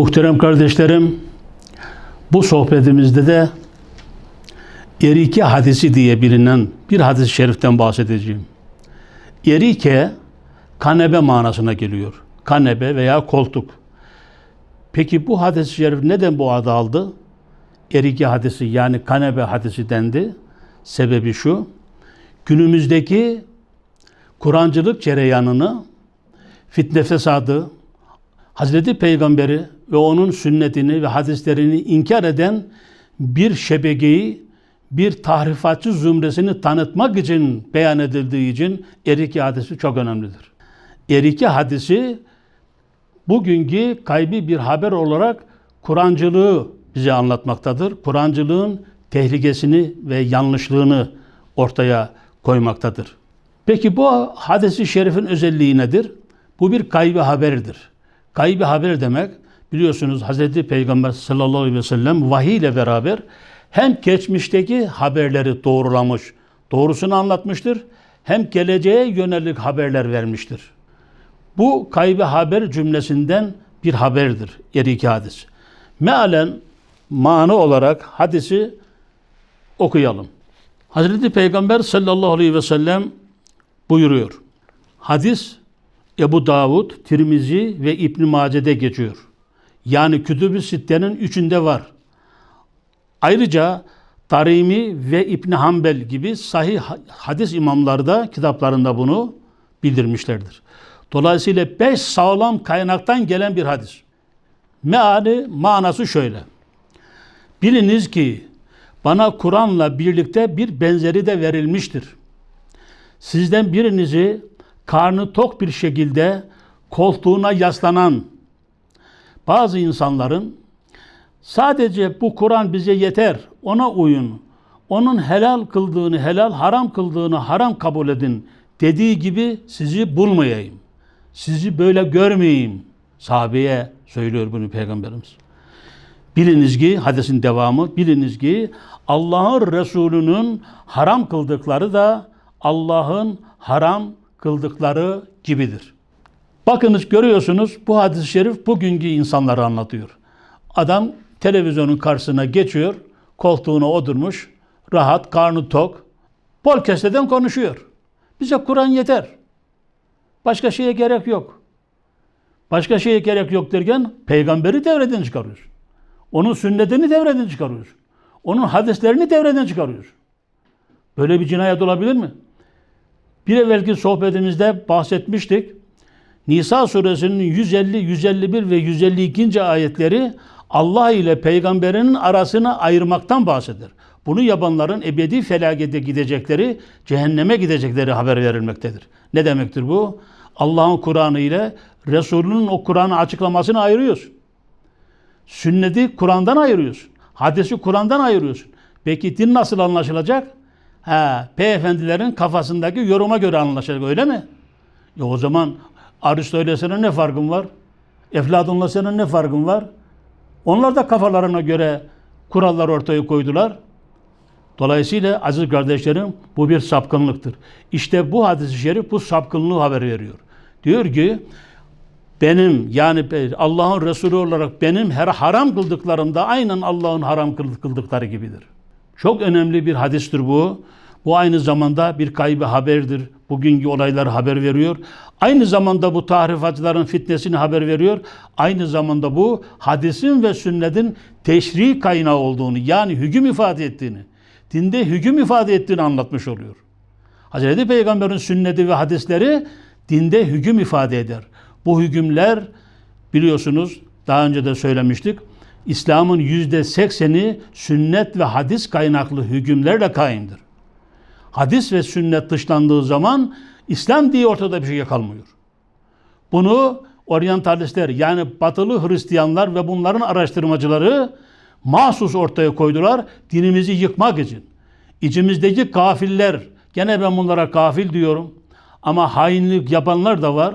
Muhterem kardeşlerim, bu sohbetimizde de Erike hadisi diye bilinen bir hadis-i şeriften bahsedeceğim. Erike, kanebe manasına geliyor. Kanebe veya koltuk. Peki bu hadis-i şerif neden bu adı aldı? Erike hadisi yani kanebe hadisi dendi. Sebebi şu, günümüzdeki Kur'ancılık cereyanını fitne fesadı, Hazreti Peygamberi ve onun sünnetini ve hadislerini inkar eden bir şebekeyi, bir tahrifatçı zümresini tanıtmak için beyan edildiği için Erike hadisi çok önemlidir. Erike hadisi bugünkü kaybi bir haber olarak Kur'ancılığı bize anlatmaktadır. Kur'ancılığın tehlikesini ve yanlışlığını ortaya koymaktadır. Peki bu hadisi şerifin özelliği nedir? Bu bir kaybi haberdir. Kaybi haber demek biliyorsunuz Hazreti Peygamber sallallahu aleyhi ve sellem vahiy ile beraber hem geçmişteki haberleri doğrulamış, doğrusunu anlatmıştır, hem geleceğe yönelik haberler vermiştir. Bu kaybi haber cümlesinden bir haberdir eriki hadis. Mealen mana olarak hadisi okuyalım. Hazreti Peygamber sallallahu aleyhi ve sellem buyuruyor. Hadis Ebu Davud, Tirmizi ve İbn Mace'de geçiyor. Yani Kütüb-ü Sitte'nin üçünde var. Ayrıca Tarimi ve İbn Hanbel gibi sahih hadis imamları da kitaplarında bunu bildirmişlerdir. Dolayısıyla beş sağlam kaynaktan gelen bir hadis. Meali, manası şöyle. Biliniz ki bana Kur'an'la birlikte bir benzeri de verilmiştir. Sizden birinizi karnı tok bir şekilde koltuğuna yaslanan bazı insanların sadece bu Kur'an bize yeter, ona uyun, onun helal kıldığını helal, haram kıldığını haram kabul edin dediği gibi sizi bulmayayım. Sizi böyle görmeyeyim. Sahabeye söylüyor bunu Peygamberimiz. Biliniz ki, hadisin devamı, biliniz ki Allah'ın Resulü'nün haram kıldıkları da Allah'ın haram kıldıkları gibidir. Bakınız görüyorsunuz bu hadis-i şerif bugünkü insanları anlatıyor. Adam televizyonun karşısına geçiyor, koltuğuna oturmuş, rahat, karnı tok, keseden konuşuyor. Bize Kur'an yeter. Başka şeye gerek yok. Başka şeye gerek yok derken peygamberi devreden çıkarıyorsun. Onun sünnetini devreden çıkarıyorsun. Onun hadislerini devreden çıkarıyorsun. Böyle bir cinayet olabilir mi? Bir evvelki sohbetimizde bahsetmiştik. Nisa suresinin 150, 151 ve 152. ayetleri Allah ile peygamberinin arasını ayırmaktan bahseder. Bunu yapanların ebedi felakete gidecekleri, cehenneme gidecekleri haber verilmektedir. Ne demektir bu? Allah'ın Kur'an'ı ile Resulünün o Kur'an'ı açıklamasını ayırıyorsun. Sünneti Kur'an'dan ayırıyorsun. Hadisi Kur'an'dan ayırıyorsun. Peki din nasıl anlaşılacak? Ha, beyefendilerin kafasındaki yoruma göre anlaşılacak öyle mi? E o zaman Aristo senin ne farkın var? Eflatun'la senin ne farkın var? Onlar da kafalarına göre kurallar ortaya koydular. Dolayısıyla aziz kardeşlerim bu bir sapkınlıktır. İşte bu hadis-i şerif bu sapkınlığı haber veriyor. Diyor ki benim yani Allah'ın Resulü olarak benim her haram kıldıklarım da aynen Allah'ın haram kıldıkları gibidir. Çok önemli bir hadistir bu. Bu aynı zamanda bir kaybı haberdir. Bugünkü olaylar haber veriyor. Aynı zamanda bu tahrifatçıların fitnesini haber veriyor. Aynı zamanda bu hadisin ve sünnetin teşri kaynağı olduğunu yani hüküm ifade ettiğini, dinde hüküm ifade ettiğini anlatmış oluyor. Hazreti Peygamber'in sünneti ve hadisleri dinde hüküm ifade eder. Bu hükümler biliyorsunuz daha önce de söylemiştik. İslam'ın yüzde sekseni sünnet ve hadis kaynaklı hükümlerle kaimdir. Hadis ve sünnet dışlandığı zaman İslam diye ortada bir şey kalmıyor. Bunu oryantalistler yani batılı Hristiyanlar ve bunların araştırmacıları mahsus ortaya koydular dinimizi yıkmak için. İçimizdeki gafiller, gene ben bunlara gafil diyorum ama hainlik yapanlar da var.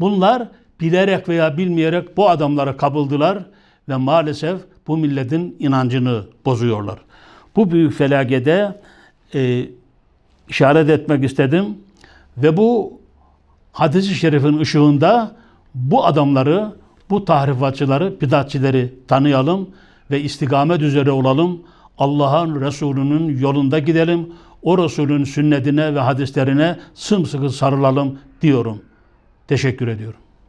Bunlar bilerek veya bilmeyerek bu adamlara kapıldılar ve maalesef bu milletin inancını bozuyorlar. Bu büyük felakete e, işaret etmek istedim ve bu hadis-i şerifin ışığında bu adamları Bu tahrifatçıları, bidatçileri tanıyalım ve istikamet üzere olalım. Allah'ın Resulü'nün yolunda gidelim. O Resulün sünnetine ve hadislerine sımsıkı sarılalım diyorum. Teşekkür ediyorum.